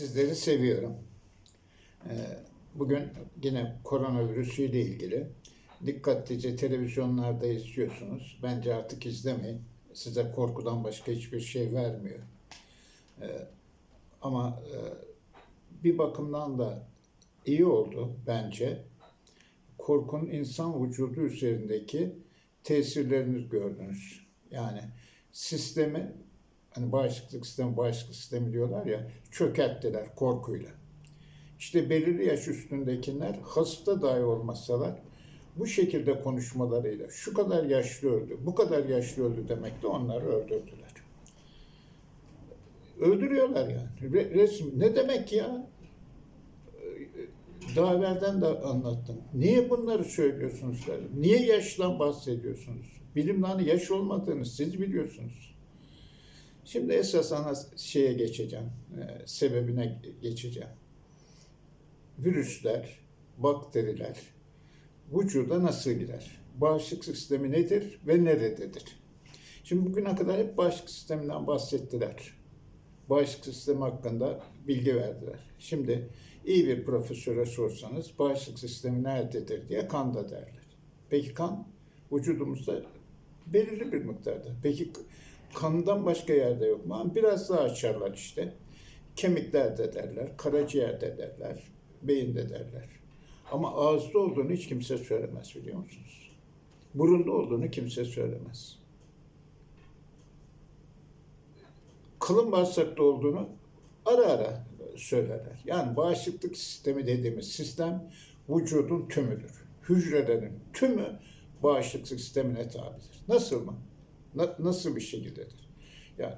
Sizleri seviyorum. Ee, Bugün yine koronavirüsüyle ilgili dikkatlice televizyonlarda izliyorsunuz. Bence artık izlemeyin. Size korkudan başka hiçbir şey vermiyor. Ee, Ama e, bir bakımdan da iyi oldu bence. Korkunun insan vücudu üzerindeki tesirlerini gördünüz. Yani sistemi hani bağışıklık sistemi, bağışıklık sistemi diyorlar ya çökerttiler korkuyla. İşte belirli yaş üstündekiler hasta dahi olmasalar bu şekilde konuşmalarıyla şu kadar yaşlı öldü, bu kadar yaşlı öldü demekle onları öldürdüler. Öldürüyorlar yani. Re- resim ne demek ya? Daha evvelden de anlattım. Niye bunları söylüyorsunuz? Niye yaştan bahsediyorsunuz? Bilimde hani yaş olmadığını siz biliyorsunuz. Şimdi esas ana şeye geçeceğim, e, sebebine geçeceğim. Virüsler, bakteriler vücuda nasıl girer? Bağışıklık sistemi nedir ve nerededir? Şimdi bugüne kadar hep bağışıklık sisteminden bahsettiler. Bağışıklık sistemi hakkında bilgi verdiler. Şimdi iyi bir profesöre sorsanız bağışıklık sistemi nerededir diye kanda derler. Peki kan vücudumuzda belirli bir miktarda. Peki kandan başka yerde yok mu? Biraz daha açarlar işte. Kemiklerde derler, karaciğerde derler, beyinde derler. Ama ağızda olduğunu hiç kimse söylemez biliyor musunuz? Burunda olduğunu kimse söylemez. Kalın bağırsakta olduğunu ara ara söylerler. Yani bağışıklık sistemi dediğimiz sistem vücudun tümüdür. Hücrelerin tümü bağışıklık sistemine tabidir. Nasıl mı? Na- nasıl bir şekildedir? Yani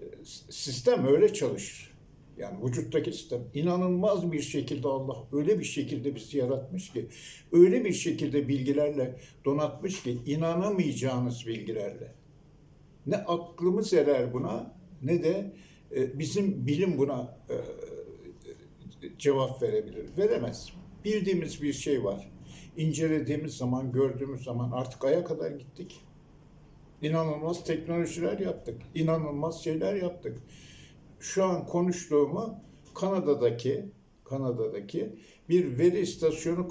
e, sistem öyle çalışır. Yani vücuttaki sistem inanılmaz bir şekilde Allah öyle bir şekilde bizi yaratmış ki, öyle bir şekilde bilgilerle donatmış ki inanamayacağınız bilgilerle. Ne aklımız erer buna ne de e, bizim bilim buna e, cevap verebilir. Veremez. Bildiğimiz bir şey var. İncelediğimiz zaman, gördüğümüz zaman artık aya kadar gittik. İnanılmaz teknolojiler yaptık. İnanılmaz şeyler yaptık. Şu an konuştuğumu Kanada'daki Kanada'daki bir veri istasyonu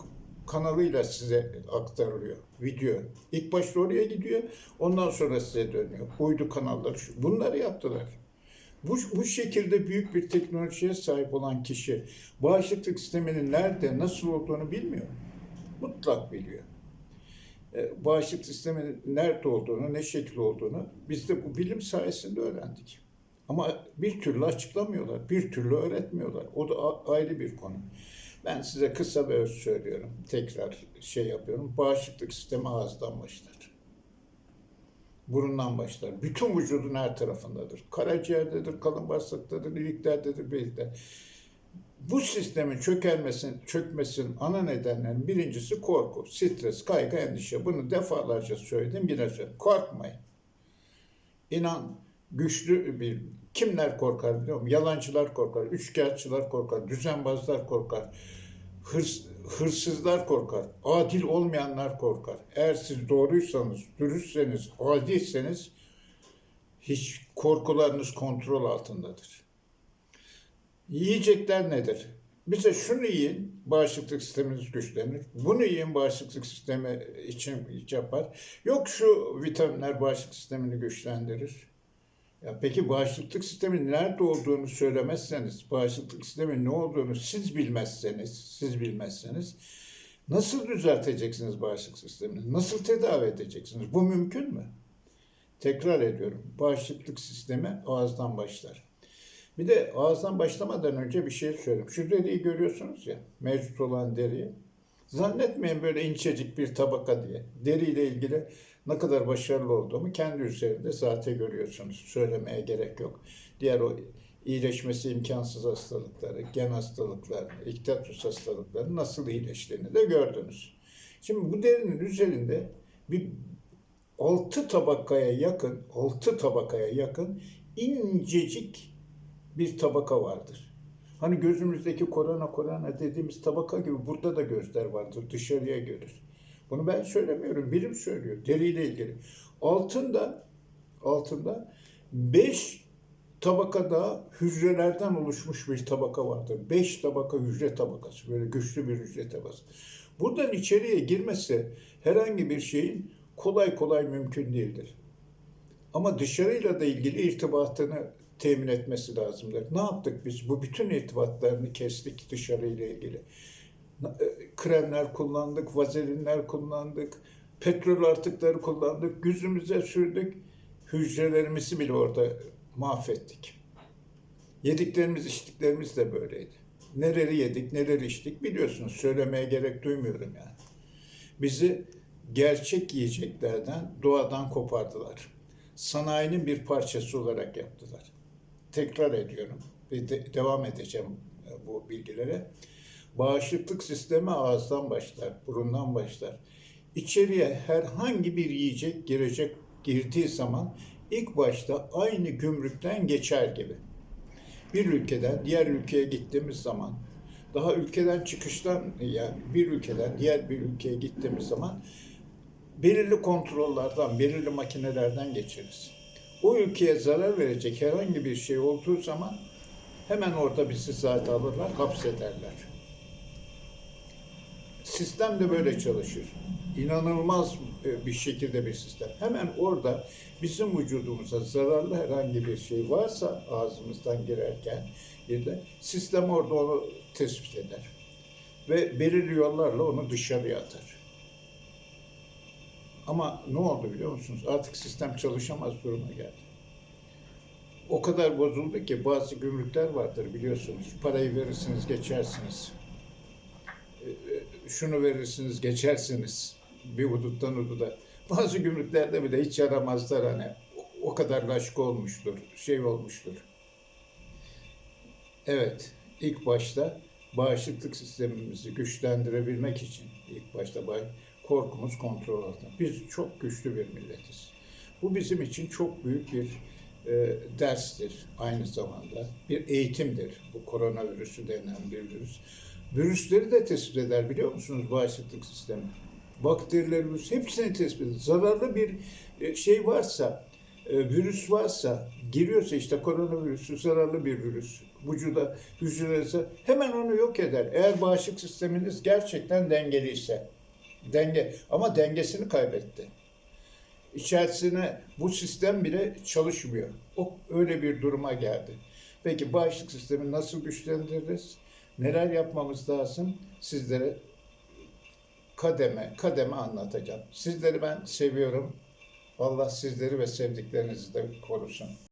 kanalıyla size aktarılıyor video. İlk başta oraya gidiyor, ondan sonra size dönüyor. Uydu kanalları. Bunları yaptılar. Bu, bu şekilde büyük bir teknolojiye sahip olan kişi bağışıklık sisteminin nerede, nasıl olduğunu bilmiyor. Mutlak biliyor. E, Bağışıklık sisteminin nerede olduğunu, ne şekil olduğunu biz de bu bilim sayesinde öğrendik. Ama bir türlü açıklamıyorlar, bir türlü öğretmiyorlar. O da ayrı bir konu. Ben size kısa ve öz söylüyorum. Tekrar şey yapıyorum. Bağışıklık sistemi ağızdan başlar. Burundan başlar. Bütün vücudun her tarafındadır. Karaciğerdedir, kalın bağırsaktadır, iliklerdedir, beyinde. Bu sistemin çökelmesin, çökmesinin ana nedenlerinin birincisi korku, stres, kaygı, endişe. Bunu defalarca söyledim, yine söyleyeyim. Korkmayın. İnan güçlü bir kimler korkar biliyor musun? Yalancılar korkar, üçkağıtçılar korkar, düzenbazlar korkar, hırs, hırsızlar korkar, adil olmayanlar korkar. Eğer siz doğruysanız, dürüstseniz, adilseniz hiç korkularınız kontrol altındadır. Yiyecekler nedir? Bize şunu yiyin, bağışıklık sisteminiz güçlenir. Bunu yiyin, bağışıklık sistemi için yapar. Yok şu vitaminler bağışıklık sistemini güçlendirir. Ya peki bağışıklık sistemin nerede olduğunu söylemezseniz, bağışıklık sistemin ne olduğunu siz bilmezseniz, siz bilmezseniz nasıl düzelteceksiniz bağışıklık sistemini? Nasıl tedavi edeceksiniz? Bu mümkün mü? Tekrar ediyorum. Bağışıklık sistemi ağızdan başlar. Bir de ağızdan başlamadan önce bir şey söyleyeyim. Şu deriyi görüyorsunuz ya, mevcut olan deriyi. Zannetmeyin böyle incecik bir tabaka diye. Deriyle ilgili ne kadar başarılı olduğumu kendi üzerinde zaten görüyorsunuz. Söylemeye gerek yok. Diğer o iyileşmesi imkansız hastalıkları, gen hastalıkları, iktidatus hastalıkları nasıl iyileştiğini de gördünüz. Şimdi bu derinin üzerinde bir altı tabakaya yakın, altı tabakaya yakın incecik bir tabaka vardır. Hani gözümüzdeki korona korona dediğimiz tabaka gibi burada da gözler vardır, dışarıya görür. Bunu ben söylemiyorum, bilim söylüyor, deriyle ilgili. Altında, altında beş tabakada hücrelerden oluşmuş bir tabaka vardır. Beş tabaka hücre tabakası. Böyle güçlü bir hücre tabakası. Buradan içeriye girmesi herhangi bir şeyin kolay kolay mümkün değildir. Ama dışarıyla da ilgili irtibatını temin etmesi lazımdır. Ne yaptık biz? Bu bütün irtibatlarını kestik dışarıyla ilgili. E, Kremler kullandık, vazelinler kullandık, petrol artıkları kullandık, yüzümüze sürdük. Hücrelerimizi bile orada mahvettik. Yediklerimiz, içtiklerimiz de böyleydi. Neleri yedik, neleri içtik biliyorsunuz. Söylemeye gerek duymuyorum yani. Bizi gerçek yiyeceklerden, doğadan kopardılar. Sanayinin bir parçası olarak yaptılar. Tekrar ediyorum ve de- devam edeceğim e, bu bilgilere. Bağışıklık sistemi ağızdan başlar, burundan başlar. İçeriye herhangi bir yiyecek girecek girdiği zaman ilk başta aynı gümrükten geçer gibi. Bir ülkeden diğer ülkeye gittiğimiz zaman daha ülkeden çıkıştan yani bir ülkeden diğer bir ülkeye gittiğimiz zaman belirli kontrollerden, belirli makinelerden geçeriz. O ülkeye zarar verecek herhangi bir şey olduğu zaman hemen orada bizi zaten alırlar, hapsederler. Sistem de böyle çalışır. İnanılmaz e, bir şekilde bir sistem. Hemen orada bizim vücudumuza zararlı herhangi bir şey varsa ağzımızdan girerken girdi, sistem orada onu tespit eder. Ve belirli yollarla onu dışarıya atar. Ama ne oldu biliyor musunuz? Artık sistem çalışamaz duruma geldi. O kadar bozuldu ki bazı gümrükler vardır biliyorsunuz. Parayı verirsiniz geçersiniz. Ee, Şunu verirsiniz geçersiniz. Bir huduttan hududa. Bazı gümrüklerde bile hiç yaramazlar hani. O- kadar laşk olmuştur, şey olmuştur. Evet, ilk başta bağışıklık sistemimizi güçlendirebilmek için ilk başta bay- korkumuz kontrol altında. Biz çok güçlü bir milletiz. Bu bizim için çok büyük bir e, derstir aynı zamanda. Bir eğitimdir bu koronavirüsü denen bir virüs. Virüsleri de tespit eder biliyor musunuz bağışıklık sistemi? Bakteriler, virüs hepsini tespit eder. Zararlı bir e, şey varsa, e, virüs varsa, giriyorsa işte koronavirüsü zararlı bir virüs vücuda, hücrelerinize hemen onu yok eder. Eğer bağışıklık sisteminiz gerçekten dengeliyse. Denge ama dengesini kaybetti. İçerisine bu sistem bile çalışmıyor. O öyle bir duruma geldi. Peki bağışıklık sistemi nasıl güçlendiririz? Neler yapmamız lazım? Sizlere kademe kademe anlatacağım. Sizleri ben seviyorum. Allah sizleri ve sevdiklerinizi de korusun.